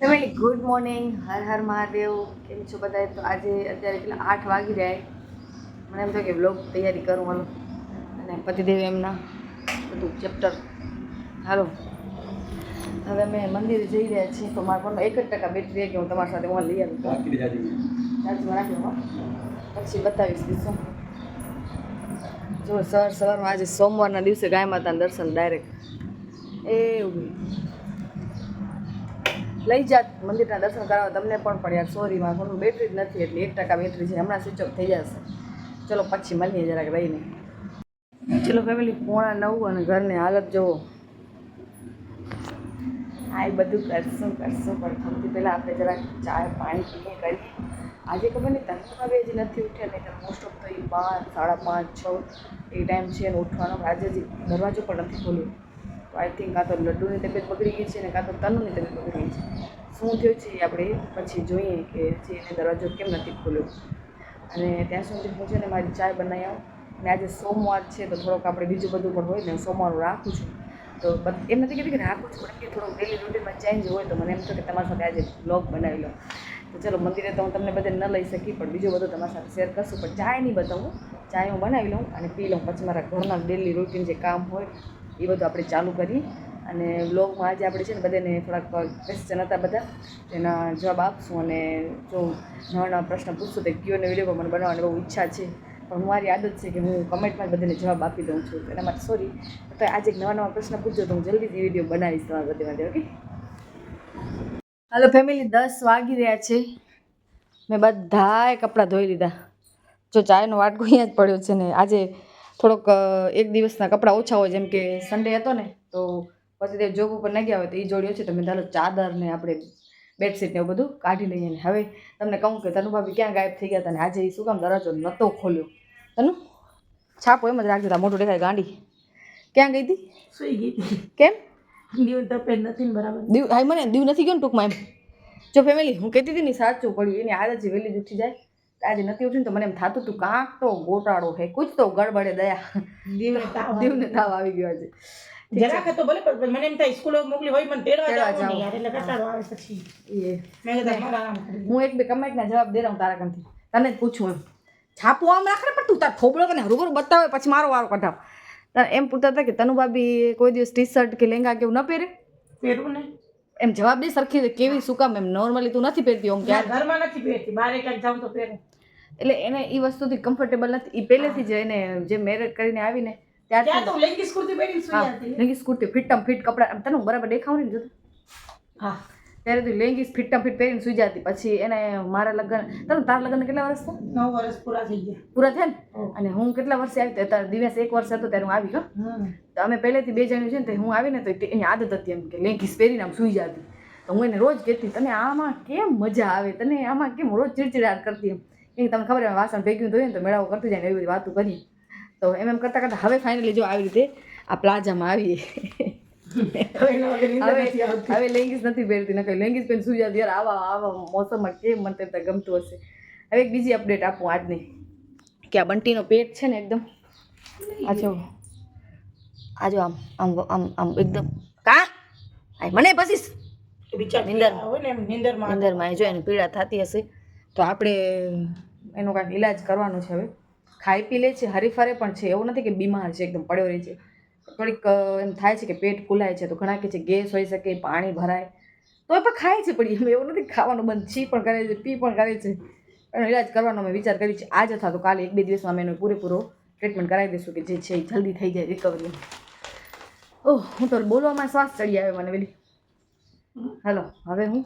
Family good morning Har Har Mahadev. કેમ છો બધા તો આજે અત્યારે કેટલા આઠ વાગી જાય. મને એમ થયું કે બ્લોગ તૈયારી કરું હાલો. અને પતિદેવ એમના બધું ચેપ્ટર હાલો. હવે અમે મંદિરે જઈ રહ્યા છીએ તો મારા ફોનમાં એક જ ટકા બેટરી રહી કે હું તમારી સાથે હું લઈ આવી. ચાર્જમાં રાખી દઉં પછી બતાવીશ દીશું જો સવાર સવારમાં આજે સોમવારના દિવસે ગાય માતાના દર્શન ડાયરેક્ટ એવું. લઈ જાત, મંદિરના દર્શન કરાવો તમને પણ પણ યાર સોરી મારા ફોનમાં બેટરી જ નથી, એટલે એક ટકા બેટરી છે. હમણાં સ્વિચ ઓફ થઈ જશે. ચલો પછી મળીએ જરાક રહીને. ચલો ફેમિલી પોણા નવ અને ઘરની હાલત જુઓ આ એ બધું કરશું કરશું, પણ સૌથી પહેલાં આપણે જરાક ચા પાણી પીને કરીએ. આજે ખબર નહીં તંત્રમાં બી હજી નથી ઉઠ્યા, નહીં તો મોસ્ટ ઓફ તો એ પાંચ, સાડા પાંચ, છ એ ટાઈમ છે ઉઠવાનો. આજે હજી દરવાજો પણ નથી ખોલ્યો. તો આઈ થિંક કાં તો લડ્ડુની તબિયત બગડી ગઈ છે ને કાં તો તનુની તબિયત બગડી ગઈ છે. શું થયું છે આપણે પછી જોઈએ કે હજી એને દરવાજો કેમ નથી ખોલ્યો. અને ત્યાં સુધી હું છે ને મારી ચાય બનાવી આવું. અને આજે સોમવાર છે તો થોડોક આપણે બીજું બધું પણ હોય ને સોમવારનું રાખું છું. તો એમ નથી કીધું કે રાખું છું, પણ કે થોડુંક ડેલી રૂટીનમાં ચેન્જ હોય તો મને એમ થયું કે તમારી સાથે આજે બ્લોગ બનાવી લો તો ચલો મંદિરે તો હું તમને બધે ન લઈ શકી, પણ બીજું બધું તમારી સાથે શેર કરશું. પણ ચાય નહીં બતાવું. ચાય હું બનાવી લઉં અને પી લઉં. પછી મારા ઘરના ડેલી રૂટીન જે કામ હોય એ બધું આપણે ચાલુ કરી અને બ્લોગમાં આજે આપણે છે ને બધાને થોડાક ક્વેશ્ચન હતા બધા. તેના જવાબ આપશું અને જો નવા નવા પ્રશ્ન પૂછશું તો ક્યુએને વીડિયો મને બનાવવાની બહુ ઈચ્છા છે. પણ મારી આદત છે કે હું કમેન્ટમાં જ બધાને જવાબ આપી દઉં છું. એના માટે સોરી તો આજે એક નવા નવા પ્રશ્ન પૂછજો તો હું જલ્દીથી વીડિયો બનાવીશ તમારા બધી માટે ઓકે હાલો ફેમિલી દસ વાગી રહ્યા છે. મેં બધાએ કપડાં ધોઈ લીધા. જો ચાયનો વાટકો અહીંયા જ પડ્યો છે ને, આજે થોડોક એક દિવસના કપડાં ઓછા હોય જેમ કે સન્ડે હતો ને તો પછી તે જોબ ઉપર ન ગયા હોય તો એ જોડ્યો છે તો મેં ચાલો ચાદર ને આપણે બેડશીટ ને એવું બધું કાઢી લઈએ ને. હવે તમને કહું કે તનુ ભાભી ક્યાં ગાયબ થઈ ગયા હતા ને આજે એ શું કામ દરવાજો નહોતો ખોલ્યો. તનુ છાપો એમ જ રાખજો તા મોટું દેખાય ગાંડી. ક્યાં ગઈ હતી સુઈ ગઈ હતી કેમ? દીવ તપે નથી બરાબર. દીવ હાય મને દીવ નથી ગયો ને ટૂંકમાં એમ. જો ફેમિલી હું કહેતી હતી ને સાચું પડ્યું એની આદત છે વહેલી જ ઉઠી જાય. આજે નથી ઉઠીને તો મને એમ થતું હતું કાંક તો ગોટાળો છે કુછ તો ગડબડે દયા. દીવને તાવ આવી ગયો. આજે. જરાક તો ભલે પણ મને એમ થાય સ્કૂલ મોકલી હોય મને તેડવા તેડવા જવું નહીં યાર એટલે કટાળો આવે પછી. એ. મેં કીધું હું એક બે કમેન્ટના જવાબ દે રહું તારા કંથી તને જ પૂછું એમ. છાપું આમ રાખે પણ તું તાર થોબડો તને રૂબરૂ બતાવે પછી મારો વારો કઢાવ. એમ પૂછતા હતા કે તનુ ભાભી કોઈ દિવસ ટી શર્ટ કે લેંગા કેવું ન પહેરે? પહેરવું ને. એમ જવાબ દે સરખી કેવી શું કામ એમ? નોર્મલી તું નથી પહેરતી ઓમ ક્યાં ક્યારે? ઘરમાં નથી પહેરતી બારે ક્યાંક જાઉં તો પહેરું. એટલે એને એ વસ્તુથી કમ્ફર્ટેબલ નથી. એ પહેલેથી જ એને જે મેરેજ કરીને આવીને ત્યાં ત્યારથી લેગીસ કુર્તી પહેરીને સુઈ લેંગીસ કુર્તી ફિટમ ફિટ કપડાં. તને બરાબર દેખાવ ને જોતો? હા. ત્યારે તું લેંગીસ ફિટમ ફિટ પહેરીને સુઈ જતી. પછી એને મારા લગ્ન તને તારા લગ્ન કેટલા વર્ષ થયા? નવ વર્ષ પૂરા થઈ ગયા. પૂરા થયા ને? અને હું કેટલા વર્ષે આવી? તારા દિવસ એક વર્ષ હતો ત્યારે હું આવી ગયો તો અમે પહેલેથી બે જણ્યું છે ને તો હું આવીને તો એની આદત હતી એમ કે લેંગીસ પહેરીને આમ સુઈ જતી. તો હું એને રોજ કહેતી તને આમાં કેમ મજા આવે? તને આમાં કેમ રોજ ચીડચીડાટ કરતી એમ? કે તમને ખબર એમ વાસણ ભેગ્યું ધોયું ને તો મેળાઓ કરતું જાય ને એવી બધી વાતો કરી. તો એમ એમ કરતાં કરતાં હવે ફાઇનલી જો આવી રીતે આ પ્લાઝામાં આવીએ. હવે લેંગીસ નથી પહેરતી નકર લેંગીસ પહેરી સુઈ જતી યાર આવા આવા મોસમમાં કેમ મને તે ગમતું હશે. હવે એક બીજી અપડેટ આપું આજની કે આ બંટીનો પેટ છે ને એકદમ આ જો આ જો આમ આમ આમ આમ એકદમ કા? મને પછી કે બિચાર નીંદર. હોય ને એમ નીંદરમાં. જો એને પીડા થતી હશે. તો આપણે એનો કાંઈક ઈલાજ કરવાનો છે હવે. ખાઈ પી લે છે હરીફરે પણ છે. એવું નથી કે બીમાર છે એકદમ પડ્યો રહે છે. થોડીક એમ થાય છે કે પેટ ફૂલાય છે તો ઘણા કે છે ગેસ હોઈ શકે પાણી ભરાય. તો એ પણ ખાય છે પણ એમ એવું નથી ખાવાનું બંધ. છી પણ કરે છે પી પણ કરે છે. એનો ઈલાજ કરવાનો મેં વિચાર કર્યો છે. આજ અથવા તો કાલે એક બે દિવસમાં અમે એનો પૂરેપૂરો ટ્રીટમેન્ટ કરાવી દઈશું કે જે છે એ જલ્દી થઈ જાય રિકવરી ઓહ હું તો બોલવામાં શ્વાસ ચડી આવે મને પેલી હલો હવે હું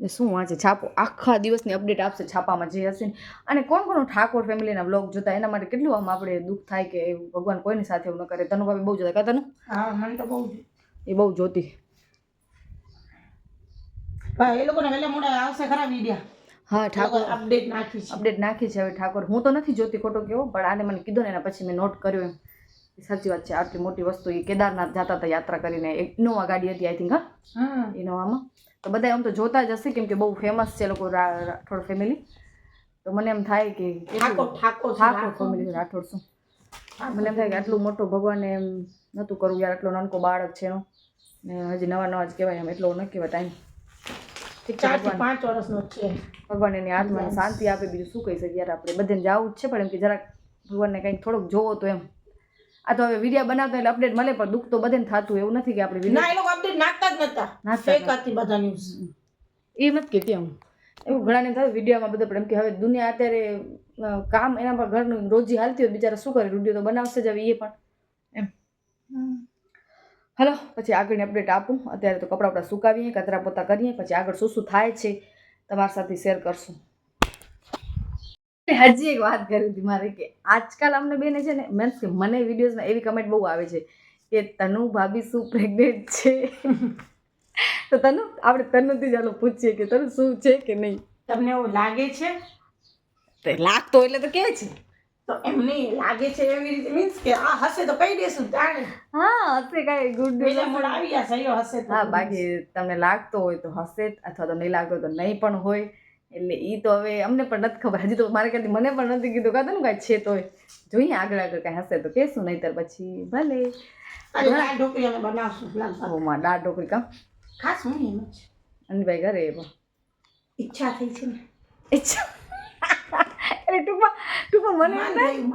શું વાંચે? છાપો. આખા દિવસની અપડેટ આપશે છાપામાં જે હશે ને. અને કોણ કોણ ઠાકોર ફેમિલીના બ્લોગ જોતા એના માટે કેટલું આમ આપણે દુઃખ થાય કે ભગવાન કોઈની સાથે એવું ન કરે. તનુ ભાભી બહુ જોતા કા ને હા મને તો બહુ એ બહુ જોતી. એ લોકોને વહેલા મોડા આવશે ખરા વિડિયા. હા ઠાકોર. અપડેટ નાખી છે. અપડેટ નાખી છે હવે ઠાકોર. હું તો નથી જોતી ખોટો કેવો પણ આને મને કીધો ને એના પછી મેં નોટ કર્યો એમ. સાચી વાત છે આટલી મોટી વસ્તુ. એ કેદારનાથ જતા હતા યાત્રા કરીને. એક ઇનોવા ગાડી હતી આઈ થિંક હા? ઇનોવામાં તો બધા આમ તો જોતા જ હશે કેમ કે બહુ ફેમસ છે લોકો રાઠોડ ફેમિલી તો મને એમ થાય કે ઠાકોર. ફેમિલી રાઠોડ. શું? મને એમ થાય કે આટલું મોટું ભગવાને એમ નહોતું કરવું યાર આટલો નાનકો બાળક છે એનો. ને હજી નવા નવા જ કહેવાય એમ એટલો ન કહેવાય ટાઈમ પાંચ વર્ષનો છે. ભગવાન એની આત્માને શાંતિ આપે બીજું શું કહી શકીએ યાર આપણે? બધાને જવું જ છે પણ એમ કે જરાક ભગવાનને કંઈક થોડોક જોવો તો એમ. આ તો હવે વીડિયો બનાવતા એટલે અપડેટ મળે પણ દુઃખ તો બધાને થતું એવું નથી કે આપણે ના એ લોકો અપડેટ નાખતા જ નતા. ફેક હતી બધા ન્યૂઝ એ નથી કહેતી હું એવું ઘણાને થાય વિડીયોમાં બધા પણ એમ કે હવે દુનિયા અત્યારે કામ એના પર ઘરનું રોજી હાલતી હોય બિચારા શું કરે વીડિયો તો બનાવશે જ હવે એ પણ. એમ. હલો પછી આગળની અપડેટ આપું. અત્યારે તો કપડાં વપડા સુકાવીએ કચરા પોતા કરીએ પછી આગળ શું શું થાય છે તમારી સાથે શેર કરશું. હજી એક વાત કરી હતી મારે કે આજકાલ અમને બેને છે ને મીન્સ કે મને વિડીયોઝમાં એવી કમેન્ટ બહુ આવે છે કે તનુ ભાભી શું પ્રેગ્નેન્ટ છે? તો તનુ આપણે તનુથી ચાલો પૂછીએ કે તનુ શું છે કે નહીં? તમને એવું લાગે છે? તો લાગતો એટલે તો કે છે. તો એમને લાગે છે એવી રીતે મીન્સ કે આ હશે તો કહી દેશું જાણે. હા હશે કાંઈ ગુડ પેલા મોડ આવી સહીઓ હશે તો હા બાકી તમને લાગતો હોય તો હશે અથવા તો નહીં લાગતો તો નહીં પણ હોય. એટલે એ તો હવે અમને પણ નથી ખબર. હજી તો મારે ક્યાંથી મને પણ નથી કીધું. કાં કાંઈ છે તોય જોઈએ આગળ આગળ કાંઈ હશે તો કહેશું નહીંતર પછી ભલે. બનાવશું દાળ ઢોકળી કામ ખાસ હું અનિભાઈ ઘરે એવો ઈચ્છા થઈ છે ને. ઈચ્છા? એટલે ટૂંકમાં ટૂંકમાં મને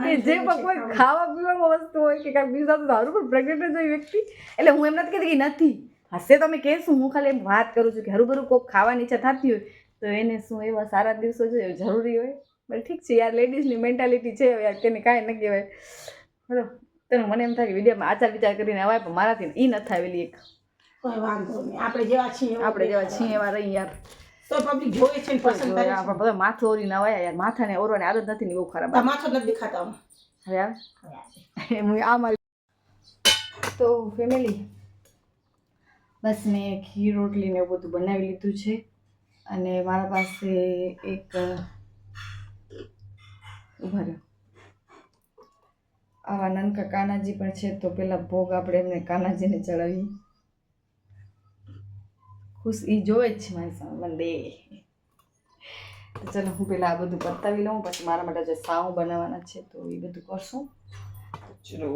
કે જે કોઈ ખાવા પીવામાં વસ્તુ હોય કે કાંઈક બીજું થતું સારું પણ પ્રેગ્નેન્ટ જ હોય વ્યક્તિ. એટલે હું એમ નથી કહેતી કે નથી. હશે તો અમે કહેશું. હું ખાલી એમ વાત કરું છું કે હરું ભરું કોઈક ખાવાની ઈચ્છા થતી હોય તો એને શું એવા સારા દિવસો છે જરૂરી હોય? બટ ઠીક છે યાર લેડીઝની મેન્ટાલિટી છે યાર તેને કાંઈ ન કહેવાય. બરાબર તો મને એમ થાય કે વિડીયોમાં આચાર વિચાર કરીને અવાય પણ મારાથી એ ન થાવેલી એક. વાંધો નહીં આપણે જેવા છીએ આપણે જેવા છીએ એવા રહી યાર. તો પબ્લિક જોવે છે ને પસંદ કરે આપણે બધા માથું ઓરી નવાયા યાર માથાને ઓરવાની આદત નથી ને બહુ ખરાબ. છે માથો નથી દેખાતા આમાં. હવે આવે એમ આ. મારી તો ફેમિલી બસ મેં ખીર રોટલી ને એવું બધું બનાવી લીધું છે. અને મારા પાસે એક ઊભા રહ્યો આવા નાનકા કાનાજી પણ છે તો પેલા ભોગ આપણે એમને કાનાજીને ચડાવીએ. ખુશ એ જોવે જ છે મારી સામે, મને તો ચલો, હું પેલા આ બધું પતાવી લઉં, પછી મારા માટે જે સાવ બનાવવાના છે તો એ બધું કરશું. ચલો.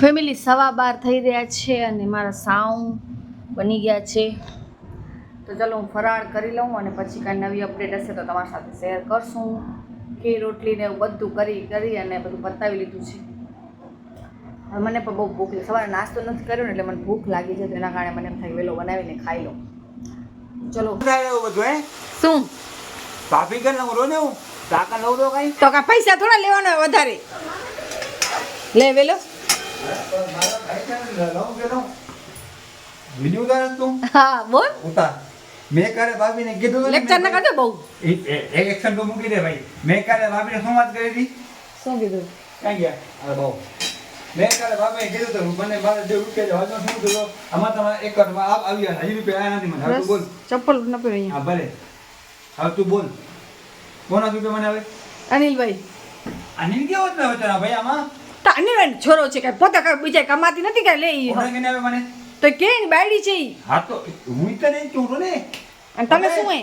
ફેમિલી સવા બાર થઈ રહ્યા છે અને મારા સાવ બની ગયા છે. તો ચાલો હું ફરાળ કરી લઉં અને પછી કાંઈ નવી અપડેટ હશે તો તમારી સાથે શેર કરશું. કે રોટલી ને એવું બધું કરી કરી અને બધું પતાવી લીધું છે. હવે મને પણ બહુ ભૂખ સવારે નાસ્તો નથી કર્યો ને એટલે મને ભૂખ લાગી છે એના કારણે મને એમ થાય વેલો બનાવીને ખાઈ લઉં. ચલો. બધું હે? શું? ભાભી કે નવરો ને હું? કાકા નવરો કઈ? તો કા પૈસા થોડા લેવાના વધારે. લે વેલો. વીડિયો ઉતારે તું. હા બોલ. ઉતાર. મેં કાલે ભાભીને કીધું હતું લેક્ચર ના કરજો બહુ? એક એક્શન તો મૂકી દે ભાઈ. મેં કાલે ભાભીને શું વાત કરી હતી? શું કીધું? ક્યાં ગયા? અરે બહુ. મેં કાલે ભાભીને કીધું હતું મને મારે જે રૂપિયા છે શું કીધું? આમાં તમારે એક વારમાં આપ આવી ગયા હજી રૂપિયા આવ્યા નથી મને. હવે તું બોલ. ચપ્પલ ન પહેર્યું હા ભલે. હવે તું બોલ. કોના રૂપિયા મને હવે અનિલભાઈ. અનિલ કેવો જ ને વચન ભાઈ આમાં? તો અનિલભાઈ છોરો છે કે પોતા કઈ બીજા કમાતી નથી કે લે ઈ કોના કેને આવે મને? તો કે બાયડી છે હા તો હું તો નહીં કહું ને અને તમે શું હે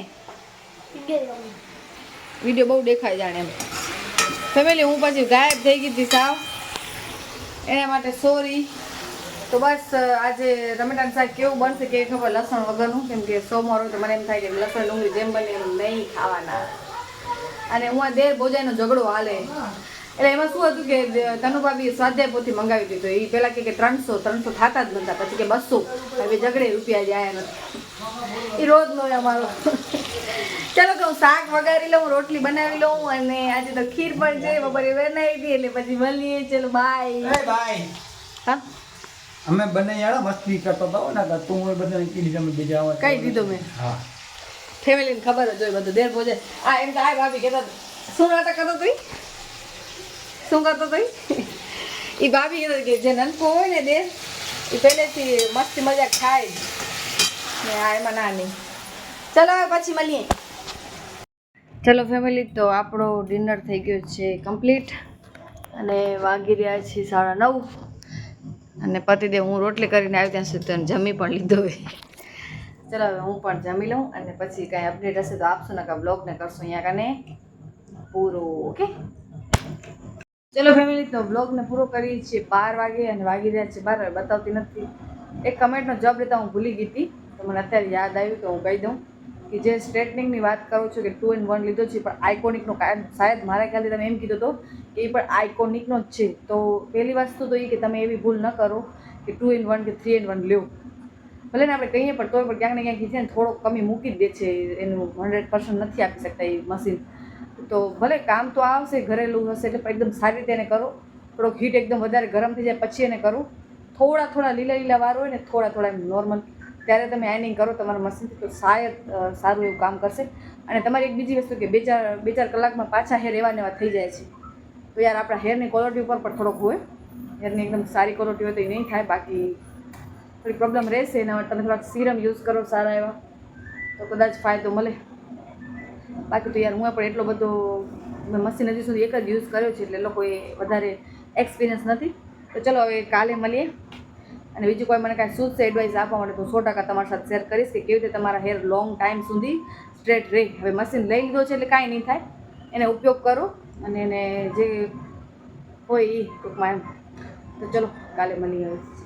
વીડિયો બહુ દેખાય જાણે એમ. ફેમિલી હું પછી ગાયબ થઈ ગઈ હતી સાવ. એના માટે સોરી. તો બસ આજે ટમેટાનું શાક કેવું બનશે કે ખબર લસણ વગરનું? કેમ કે સોમવાર હોય તો મને એમ થાય કે લસણ ડુંગળી જેમ બને એમ નહીં ખાવાના. અને હું આ દેર ભોજનનો ઝઘડો હાલે. એટલે એમાં શું હતું કે તનુભાભી સ્વાધ્યાય પોથી મંગાવી દીધો. એ પહેલાં કે ત્રણસો ત્રણસો થતા જ નતા. પછી કે બસો. હવે ઝઘડે રૂપિયા જ નથી. એ રોજ નો અમારો. ચાલો કે હું શાક વગાડી લઉં રોટલી બનાવી લઉં અને આજે તો ખીર પણ છે બપોરે બનાવી હતી એટલે પછી મળીએ. ચલો બાય. બાય. હા? અમે બંને યાર મસ્તી કરતા હતા ને તો એ બધાને કીધી તમે બીજા આવા કઈ દીધું મેં? હા. ફેમિલીને ખબર જ હોય બધું. દેર પહોંચે આ એમ તો આ ભાભી કહેતા હતા, શું નાટક કરતો તું શું કરતો તું એ ભાભી કે જે નનકો હોય ને દેશ એ પહેલેથી મસ્તી મજાક ખાય. ને આ એમાં ના નહીં ચલો હવે પછી મળીએ. ચલો ફેમિલી તો આપણો ડિનર થઈ ગયો છે કમ્પ્લીટ અને વાગી રહ્યા છીએ સાડા નવ. અને પતિદેવ, હું રોટલી કરીને આવી ત્યાં સુધી તો જમી પણ લીધો હોય. ચલો હવે હું પણ જમી લઉં અને પછી કાંઈ અપડેટ હશે તો આપશું ને બ્લોગને કરશું અહીંયા કને પૂરો ઓકે ચલો ફેમિલી તો બ્લોગને પૂરો કરીએ છીએ. બાર વાગે અને વાગી રહ્યા છે. બાર, બતાવતી નથી. એક કમેન્ટનો જવાબ લેતા હું ભૂલી ગઈ હતી. તો મને અત્યારે યાદ આવ્યું તો હું કહી દઉં કે જે સ્ટ્રેટનિંગની વાત કરું છું કે ટુ ઇન વન લીધો છે, પણ આઇકોનિકનો શાયદ મારા ખ્યાલથી તમે એમ કીધું હતો કે એ પણ આઇકોનિકનો જ છે. તો પહેલી વસ્તુ તો એ કે તમે એવી ભૂલ ન કરો કે ટુ ઇન વન કે થ્રી એન્ડ વન લ્યો. ભલે ને આપણે કહીએ પણ તોય પણ ક્યાંક ને ક્યાંક છે ને થોડોક કમી મૂકી જ દે છે. એનું હંડ્રેડ પર્સન્ટ નથી આપી શકતા એ મશીન તો ભલે કામ તો આવશે, ઘરેલું હશે, એટલે એકદમ સારી રીતે એને કરો. થોડોક હીટ એકદમ વધારે ગરમ થઈ જાય પછી એને કરો. થોડા થોડા લીલા લીલા વાર હોય ને, થોડા થોડા નોર્મલ ત્યારે તમે આઈનિંગ કરો, તમારા મશીનથી તો શાયદ સારું એવું કામ કરશે. અને તમારી એક બીજી વસ્તુ કે બે ચાર બે ચાર કલાકમાં પાછા હેર એવા ને એવા થઈ જાય છે. તો યાર આપણા હેરની ક્વોલિટી ઉપર પણ થોડોક હોય. હેરની એકદમ સારી ક્વોલિટી હોય તો એ નહીં થાય. બાકી થોડી પ્રોબ્લેમ રહેશે એના માટે. તમે થોડાક સિરમ યુઝ કરો સારા એવા. તો કદાચ ફાયદો મળે. બાકી તો યાર હું પણ એટલો બધો મેં મશીન હજી સુધી એક જ યુઝ કર્યો છે એટલે લોકોએ વધારે એક્સપિરિયન્સ નથી. તો ચલો હવે કાલે મળીએ. અને બીજું કોઈ મને કાંઈ સૂઝશે એડવાઇસ આપવા માટે તો સો ટકા તમારી સાથે શેર કરીશ કે કેવી રીતે તમારા હેર લોંગ ટાઈમ સુધી સ્ટ્રેટ રહે. હવે મશીન લઈ લીધો છે એટલે કાંઈ નહીં થાય. એને ઉપયોગ કરો અને એને જે હોય એ ટૂંકમાં એમ. તો ચલો કાલે મળીએ હવે.